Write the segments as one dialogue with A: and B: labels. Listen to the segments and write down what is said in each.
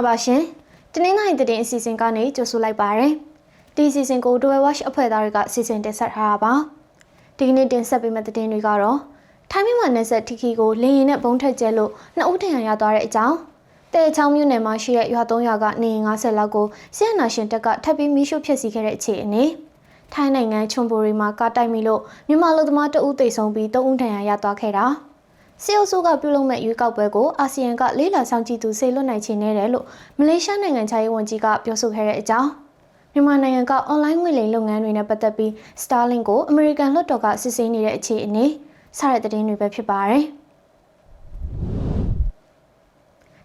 A: ္ဂလာပါရှင်။တင်းနှင်းတိုင်းသတင်းအစီအစဉ်ကနေကြိုဆိုလိုက်ပါရစေ။ဒီအစီအစဉ်ကို Dwell Watch အဖွဲ့သားတွေကစီစဉ်တင်ဆက်ထားတာပါ။ဒီကနေ့တင်ဆက်ပေးမယ့်သတင်းတွေကတော့ထိုင်းမြန်မာနယ်စပ်တီခီကိုလင်းရင်နဲ့ဘုံထက်ကျဲလို့နှစ်ဦးထံရရသွားတဲ့အကြောင်းတဲချောင်းမြို့နယ်မှာရှိတဲ့ရွာ၃ရွာကနေ90လောက်ကိုဆီယနာရှင်တက်ကထပ်ပြီးမိရှုဖျက်ဆီးခဲ့တဲ့အခြေအနေထိုင်းနိုင်ငံချွန်ပိုရီမှာကားတိုက်မိလို့မြန်မာလူသမားတဦးသေဆုံးပြီး၃ဦးထံရရသွားခဲ့တာ။ စီအိုဆိုကပြုလုပ်မဲ့ရွေးကောက်ပွဲကိုအာဆီယံကလေးလာဆောင်ကြည့်သူဆေလွတ်နိုင်ချင်နေတယ်လို့မလေးရှားနိုင်ငံခြားရေးဝန်ကြီးကပြောဆိုခဲ့တဲ့အကြောင်းမြန်မာနိုင်ငံကအွန်လိုင်းငွေလိမ်လုပ်ငန်းတွေနဲ့ပတ်သက်ပြီး Starlink ကိုအမေရိကန်လွှတ်တော်ကစစ်ဆေးနေတဲ့အခြေအနေစတဲ့သတင်းတွေပဲဖြစ်ပါတယ်။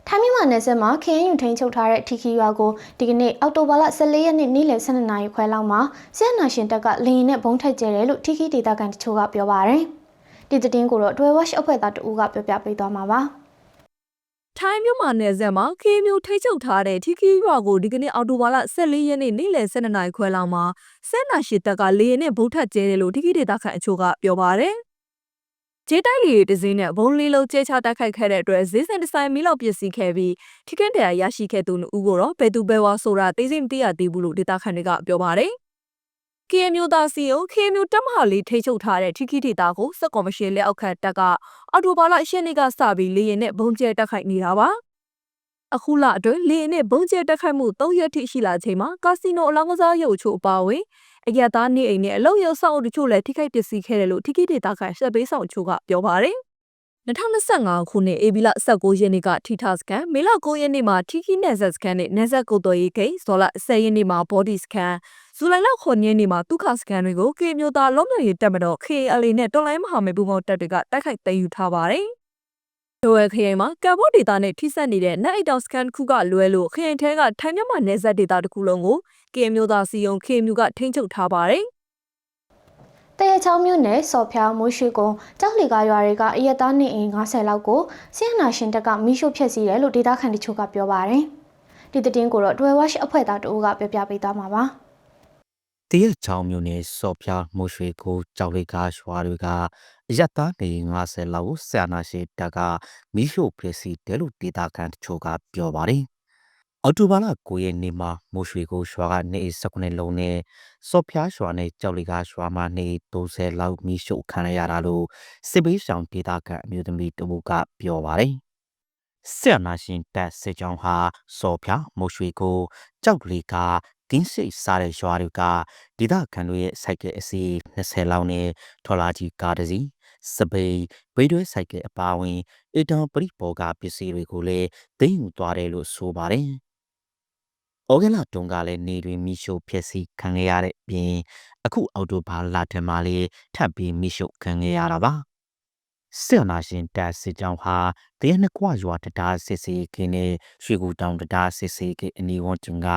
A: ထိုင်းမြန်မာနယ်စပ်မှာခရမ်းယူထိန်ချုပ်ထားတဲ့ထီခီရွာကိုဒီကနေ့အောက်တိုဘာလ14ရက်နေ့နေ့လယ်12နာရီခွဲလောက်မှာစစ်အာဏာရှင်တပ်ကလေရင်နဲ့ဘုံထက်ကျဲတယ်လို့ထီခီဒေသခံတချို့ကပြောပါတယ်။ ဒီသတင်းကိုတော့ Dwell Watch အဖွဲ့သားတဦးကပြောပြပေးသွားမှာပါ။
B: ထိုင်းမြန်မာနယ်စပ်မှာခေမျိုးထိတ်ချုပ်ထားတဲ့ထီခီရွာကိုဒီကနေ့အောက်တိုဘာလ14ရက်နေ့နေ့လယ်12နာရီခွဲလောက်မှာစက်နာရှိတပ်ကလေရင်နဲ့ဗုံးထက်ကျဲတယ်လို့ထီခီဒေသခံအချို့ကပြောပါတယ်။ဂျေးတိုက်လီရဲ့တစင်းနဲ့ဘုံလေးလုံးကျဲချတိုက်ခိုက်ခဲ့တဲ့အတွက်ဈေးစင်ဒီဇိုင်းမီလောက်ပစ္စည်းခဲ့ပြီးထိခင်းတရားရရှိခဲ့သူနှစ်ဦးကိုတော့ဘယ်သူဘယ်ဝါဆိုတာသိစိမ့်မသိရသေးဘူးလို့ဒေသခံတွေကပြောပါတယ်။ KM မျိုးသားစီယုံ KM မျိုးတက်မဟာလေးထိချုပ်ထားတဲ့ထီခီဒေတာကိုစက်ကော်မရှင်လက်အောက်ခံတပ်ကအော်တိုဘာလ10ရက်နေ့ကစပြီးလေရင်နဲ့ဘုံကျဲတက်ခိုက်နေတာပါ။အခုလအတွင်းလေရင်နဲ့ဘုံကျဲတက်ခိုက်မှု၃ရက်ထိရှိလာချိန်မှာကာစီနိုအလောင်းကစားရုပ်ချို့အပါအဝင်အရသားနေအိမ်နဲ့အလုံရုပ်ဆောင်အုပ်တချို့လည်းထိခိုက်ပျက်စီးခဲ့တယ်လို့ထီခီဒေတာခံရှက်ဘေးဆောင်ချို့ကပြောပါတယ်။2025ခုနှစ်ဧပြီလ19ရက်နေ့ကထီထာစကန်မေလ9ရက်နေ့မှာထီခီနယ်ဇက်စကန်နဲ့နယ်ဇက်ကိုတော်ရေးကိဇော်လ10ရက်နေ့မှာဘော်ဒီစကန် ဇူလိုင်လ9ရက်နေ့မှာတုခစကန်တွေကိုကေမျိုးသားလုံးမြေတက်မတော် KLA နဲ့တော်လိုင်းမဟာမိတ်ပူးပေါင်းတပ်တွေကတိုက်ခိုက်သိမ်းယူထားပါတယ်။ဒိုဝဲခရိုင်မှာကမ်ဘော့ဒေတာနဲ့ထိစပ်နေတဲ့နက်အိတ်တောင်စကန်တစ်ခုကလွဲလို့ခရိုင်ထဲကထိုင်းမြန်မာနယ်ဇက်ဒေတာတစ်ခုလုံးကိုကေမျိုးသားစီယုံကေမျိုးကထိန်းချုပ်ထားပါတယ်။
A: တရချောင်းမြို့နယ်စော်ဖျားမိုးရှိကုန်းကြောက်လီကရွာတွေကအရက်သားနေအိမ်90လောက်ကိုဆီယနာရှင်တပ်ကမိရှို့ဖျက်ဆီးတယ်လို့ဒေသခံတချို့ကပြောပါတယ်။ဒီသတင်းကိုတော့ Dwell Watch အဖွဲ့သားတအူးကပြောပြပေးသွားမှာပါ။
C: တရချောင်းမြို့နယ်စော်ဖျားမိုးရွှေကိုကြောက်လေးကားရွာတွေကအရက်သားနေ90လောက်ကိုဆရာနာရှိတပ်ကမိရှို့ဖျက်ဆီးတယ်လို့ဒေသခံတချို့ကပြောပါတယ်။အော်တိုဘာလ9ရက်နေ့မှာမိုးရွှေကိုရွာကနေ19လုံးနဲ့စော်ဖျားရွာနဲ့ကြောက်လီကားရွာမှာနေ30လောက်မိရှုခံရတာလို့စစ်ပေးဆောင်ဒေသခံအမျိုးသမီးတဦးကပြောပါတယ်။ဆရာနာရှင်တပ်စစ်ကြောင်းဟာစော်ဖျားမိုးရွှေကိုကြောက်လီကား ကင်းစိတ်စားတဲ့ရွာတွေကဒေသခံတို့ရဲ့စိုက်ကဲအစီ20လောက်နဲ့ထော်လာကြီးကားတစ်စီးစပိန်ဗိဒွဲဆိုင်ကယ်အပါအဝင်အတံပရိပေါ်ကပစ္စည်းတွေကိုလည်းသိမ်းယူသွားတယ်လို့ဆိုပါတယ်။ဩဂဲလာတုံးကလည်းနေတွင်မိရှုဖြစ်စီခံရတဲ့ပြင်အခုအော်တိုဘာလာထင်မှလေးထပ်ပြီးမိရှုခံရတာပါ။ ဆီယနာရှင်တပ်စစ်ကြောင်းဟာတရနှစ်ကွာရွာတတားစစ်စီကင်းနဲ့ရွှေကူတောင်တတားစစ်စီကအနီဝန်းကျင်က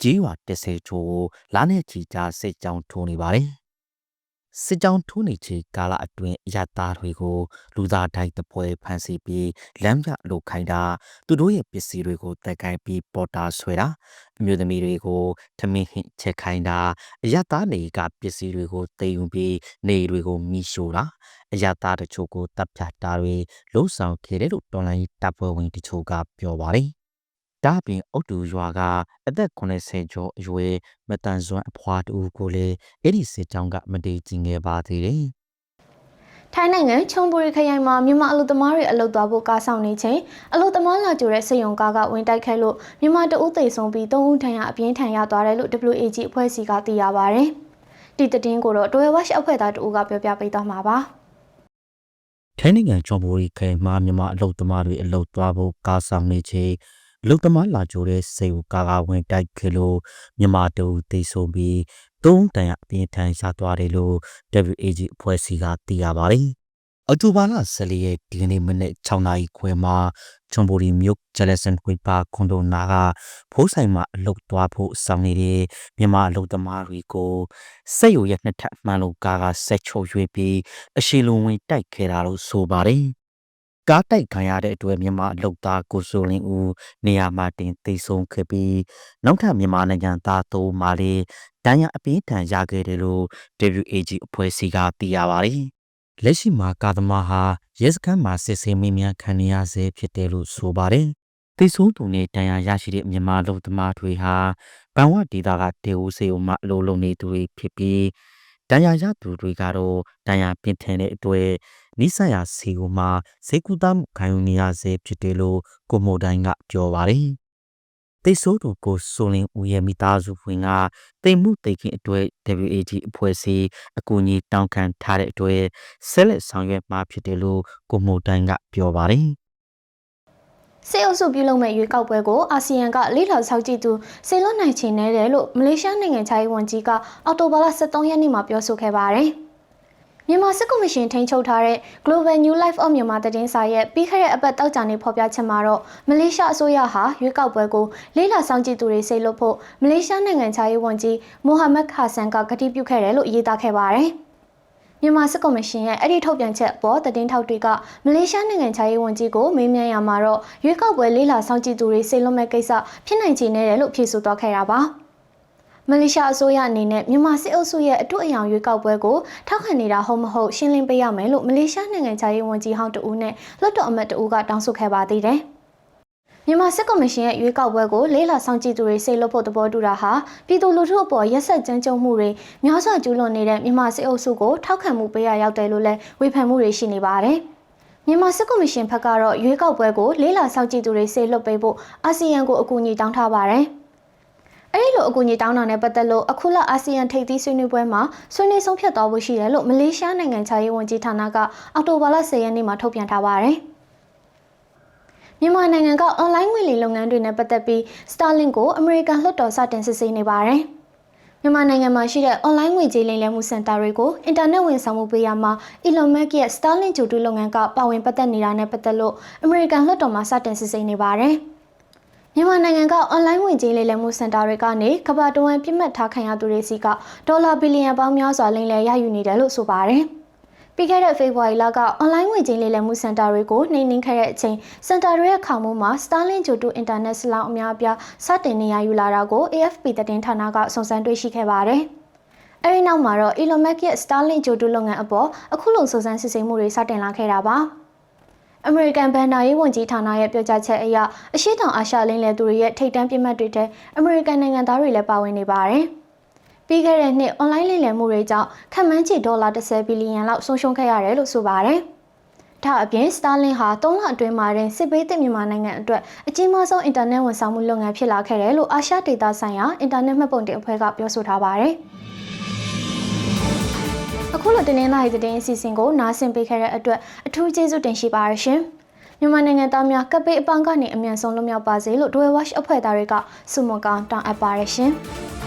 C: ကြီးရွာတဆေချိုကိုလာနဲ့ချီကြစစ်ကြောင်းထိုးနေပါတယ်။ စစ်ကြောင်းထိုးနေချေကာလအတွင်းရသားတွေကိုလူသားတိုင်းတပွဲဖမ်းဆီးပြီးလမ်းပြလိုခိုင်းတာသူတို့ရဲ့ပစ္စည်းတွေကိုတက်ကိုင်းပြီးပေါ်တာဆွဲတာအမျိုးသမီးတွေကိုထမင်းဟင်ချက်ခိုင်းတာအရသားတွေကပစ္စည်းတွေကိုသိမ်းယူပြီးနေတွေကိုမိရှို့တာအရသားတချို့ကိုတပ်ဖြတ်တာတွေလှုပ်ဆောင်ခဲ့တယ်လို့တော်လိုင်းတပ်ဖွဲ့ဝင်တချို့ကပြောပါတယ် ဒါပြင်အုတ်တူရွာကအသက်80ကျော်အရွယ်မတန်ဆွမ်းအဖွားတူကိုလည်းအဲ့ဒီစစ်ကြောင်းကမတေးကျင်ခဲ့ပါသေးတယ်။
A: ထိုင်းနိုင်ငံချုံပူရီခရိုင်မှာမြန်မာအလုသမားတွေအလုသွားဖို့ကားဆောင်နေချိန်အလုသမားလာကြတဲ့စက်ရုံကားကဝင်တိုက်ခဲ့လို့မြန်မာတအုပ်သိဆုံးပြီး၃ဦးထဏ်ရအပြင်းထန်ရသွားတယ်လို့ WAG အဖွဲ့စီကသိရပါဗျ။ဒီသတင်းကိုတော့ Dwell Watch အဖွဲ့သားတအုပ်ကပြောပြပေးသွားမှာပါ။
C: ထိုင်းနိုင်ငံကျော်ပူရီခိုင်မှာမြန်မာအလုသမားတွေအလုသွားဖို့ကားဆောင်နေချိန် လုံသမားလာကြိုတဲ့စေကိုကာကဝင်တိုက်ခဲ့လို့မြန်မာတူသိဆုံးပြီးသုံးတန်ရအပြင်းထန်ရသွားတယ်လို့ WAG အဖွဲ့စီကသိရပါတယ်။အော်တိုဘာလ14ရက်ဒီကနေ့မနေ့6နာရီခွဲမှာချွန်ဘူရီမြို့ဂျလက်ဆန်ဝိပါခွန်ဒိုနာကဖိုးဆိုင်မှာအလုတ်သွားဖို့ဆောင်နေတဲ့မြန်မာအလုတ်သမားတွေကိုစက်ရုံရဲ့နှစ်ထပ်မှန်လို့ကားကဆက်ချိုးရွေးပြီးအရှိလုံးဝင်တိုက်ခဲ့တာလို့ဆိုပါတယ်။ ကားတိုက်ခံရတဲ့အတွက်မြန်မာအလုတ်သားကိုစိုးလင်းဦးနေရာမှာတင်သိဆုံးခဲ့ပြီးနောက်ထပ်မြန်မာနိုင်ငံသားသုံးမာလေးဒဏ်ရာအပြင်းထန်ရခဲ့တယ်လို့ WAG အဖွဲ့အစည်းကသိရပါတယ်။လက်ရှိမှာကာသမားဟာရဲစခန်းမှာစစ်ဆေးမေးမြန်းခံနေရဆဲဖြစ်တယ်လို့ဆိုပါတယ်သိဆုံးသူနဲ့တန်ရာရရှိတဲ့မြန်မာလူသမားတွေဟာဘန်ဝဒေတာကဒေဦးစေဦးမှအလိုလုံနေသူတွေဖြစ်ပြီးတန်ရာရသူတွေကတော့တန်ရာပြင်းထန်တဲ့အတွက် နိဆရာစီဦးမှစေကူတမှုခံယူနေရစေဖြစ်တယ်လို့ကိုမိုတိုင်းကပြောပါတယ်သိဆိုးသူကိုဆိုလင်ဦးရဲ့မိသားစုဝင်ကတိမ်မှုတိတ်ခင်အတွက် WAG အဖွဲ့အစည်းအကူအညီတောင်းခံထားတဲ့အတွက်ဆက်လက်ဆောင်ရွက်မှာဖြစ်တယ်လို့ကိုမိုတိုင်းကပြောပါတယ်
A: စေအုပ်စုပြုလုပ်မဲ့ရွေးကောက်ပွဲကိုအာဆီယံကလေးလာဆောက်ကြည့်သူစေလွတ်နိုင်ချင်နေတယ်လို့မလေးရှားနိုင်ငံခြားရေးဝန်ကြီးကအော်တိုဘာလ23ရက်နေ့မှာပြောဆိုခဲ့ပါတယ်။ မြန်မာစစ်ကော်မရှင်ထိန်းချုပ်ထားတဲ့ Global New Life of Myanmar သတင်းစာရဲ့ပြီးခဲ့တဲ့အပတ်တောက်ကြနေဖော်ပြချက်မှာတော့မလေးရှားအစိုးရဟာရွေးကောက်ပွဲကိုလေးလာဆောင်ကြည့်သူတွေစိတ်လွတ်ဖို့မလေးရှားနိုင်ငံခြားရေးဝန်ကြီးမိုဟာမက်ခါဆန်ကကတိပြုခဲ့တယ်လို့ရေးသားခဲ့ပါတယ်။မြန်မာစစ်ကော်မရှင်ရဲ့အဲ့ဒီထုတ်ပြန်ချက်အပေါ်သတင်းထောက်တွေကမလေးရှားနိုင်ငံခြားရေးဝန်ကြီးကိုမေးမြန်းရမှာတော့ရွေးကောက်ပွဲလေးလာဆောင်ကြည့်သူတွေစိတ်လွတ်မဲ့ကိစ္စဖြစ်နိုင်ချေနေတယ်လို့ဖြေဆိုသွားခဲ့တာပါ မလေးရှားအစိုးရအနေနဲ့မြန်မာစစ်အုပ်စုရဲ့အထူးအယောင်ရွေးကောက်ပွဲကိုထောက်ခံနေတာဟုတ်မဟုတ်ရှင်းလင်းပေးရမယ်လို့မလေးရှားနိုင်ငံခြားရေးဝန်ကြီးဟောင်းတဦးနဲ့လွှတ်တော်အမတ်တဦးကတောင်းဆိုခဲ့ပါသေးတယ်မြန်မာစစ်ကော်မရှင်ရဲ့ရွေးကောက်ပွဲကိုလေးလာဆောင်ကြည့်သူတွေစိတ်လွတ်ဖို့သဘောတူတာဟာပြည်သူလူထုအပေါ်ရက်ဆက်ကြမ်းကြုတ်မှုတွေများစွာကျူးလွန်နေတဲ့မြန်မာစစ်အုပ်စုကိုထောက်ခံမှုပေးရရောက်တယ်လို့လည်းဝေဖန်မှုတွေရှိနေပါတယ်။မြန်မာစစ်ကော်မရှင်ဘက်ကတော့ရွေးကောက်ပွဲကိုလေးလာဆောင်ကြည့်သူတွေစိတ်လွတ်ပေးဖို့အာဆီယံကိုအကူအညီတောင်းထားပါတယ်။ အဲဒီလိုအကူအညီတောင်းတာနဲ့ပတ်သက်လို့အခုလအာဆီယံထိပ်သီးဆွေးနွေးပွဲမှာဆွေးနွေးဆုံးဖြတ်သွားဖို့ရှိတယ်လို့မလေးရှားနိုင်ငံခြားရေးဝန်ကြီးဌာနကအောက်တိုဘာလ10ရက်နေ့မှာထုတ်ပြန်ထားပါတယ်။မြန်မာနိုင်ငံကအွန်လိုင်းငွေလိမ်လုပ်ငန်းတွေနဲ့ပတ်သက်ပြီး Starlink ကိုအမေရိကန်လွှတ်တော်စတင်စစ်ဆေးနေပါတယ်။မြန်မာနိုင်ငံမှာရှိတဲ့အွန်လိုင်းငွေကြေးလိမ်လည်မှုစင်တာတွေကိုအင်တာနက်ဝန်ဆောင်မှုပေးရမှာ Elon Musk ရဲ့ Starlink ဂျိုတူလုပ်ငန်းကပါဝင်ပတ်သက်နေတာနဲ့ပတ်သက်လို့အမေရိကန်လွှတ်တော်မှာစတင်စစ်ဆေးနေပါတယ်။ မြန်မာနိုင်ငံကအွန်လိုင်းဝင်ကြေးလိမ်လည်မှုစင်တာတွေကနေကမ္ဘာတဝန်းပြစ်မှတ်ထားခံရသူတွေစီကဒေါ်လာဘီလီယံပေါင်းများစွာလိမ်လည်ရယူနေတယ်လို့ဆိုပါတယ်။ပြီးခဲ့တဲ့ဖေဖော်ဝါရီလကအွန်လိုင်းငွေကြေးလိမ်လည်မှုစင်တာတွေကိုနှိမ်နင်းခဲ့တဲ့အချိန်စင်တာတွေရဲ့ခေါင်မှုမှာ Starlink ဂျိုတူ Internet ဆလောင်းအများအပြားစတင်နေရယူလာတာကို AFP သတင်းဌာနကစုံစမ်းတွေ့ရှိခဲ့ပါတယ်။အဲဒီနောက်မှာတော့ Elon Musk ရဲ့ Starlink ဂျိုတူလုပ်ငန်းအပေါ်အခုလုံစုံစမ်းစစ်ဆေးမှုတွေစတင်လာခဲ့တာပါ။ အမေရိကန်ဘဏ္ဍာရေးဝန်ကြီးဌာနရဲ့ပြောကြားချက်အရအရှိတောင်အာရှလိမ့်လည်သူတွေရဲ့ထိပ်တန်းပြစ်မှတ်တွေထဲအမေရိကန်နိုင်ငံသားတွေလည်းပါဝင်နေပါတယ်။ပြီးခဲ့တဲ့နှစ်အွန်လိုင်းလိမ်လည်မှုတွေကြောင့်ခန့်မှန်းချေဒေါ်လာ10ဘီလီယံလောက်ဆုံးရှုံးခဲ့ရတယ်လို့ဆိုပါတယ်။ဒါအပြင် Starlink ဟာ3လအတွင်းမှာတင်စစ်ပေးသစ်မြန်မာနိုင်ငံအတွက်အကြီးမားဆုံးအင်တာနက်ဝန်ဆောင်မှုလုပ်ငန်းဖြစ်လာခဲ့တယ်လို့အာရှဒေတာဆိုင်ရာအင်တာနက်မှတ်ပုံတင်အဖွဲ့ကပြောဆိုထားပါတယ်။ အခုလိုတင်းနေလိုက်တဲ့သတင်းအစီအစဉ်ကိုနားဆင်ပေးခဲ့တဲ့အတွက်အထူးကျေးဇူးတင်ရှိပါရရှင်။မြန်မာနိုင်ငံသားများကပ်ပေးအပန်းကနေအမြန်ဆုံးလွတ်မြောက်ပါစေလို့ Dwell Watch အဖွဲ့သားတွေကဆုမွန်ကောင်းတောင်းအပ်ပါရရှင်။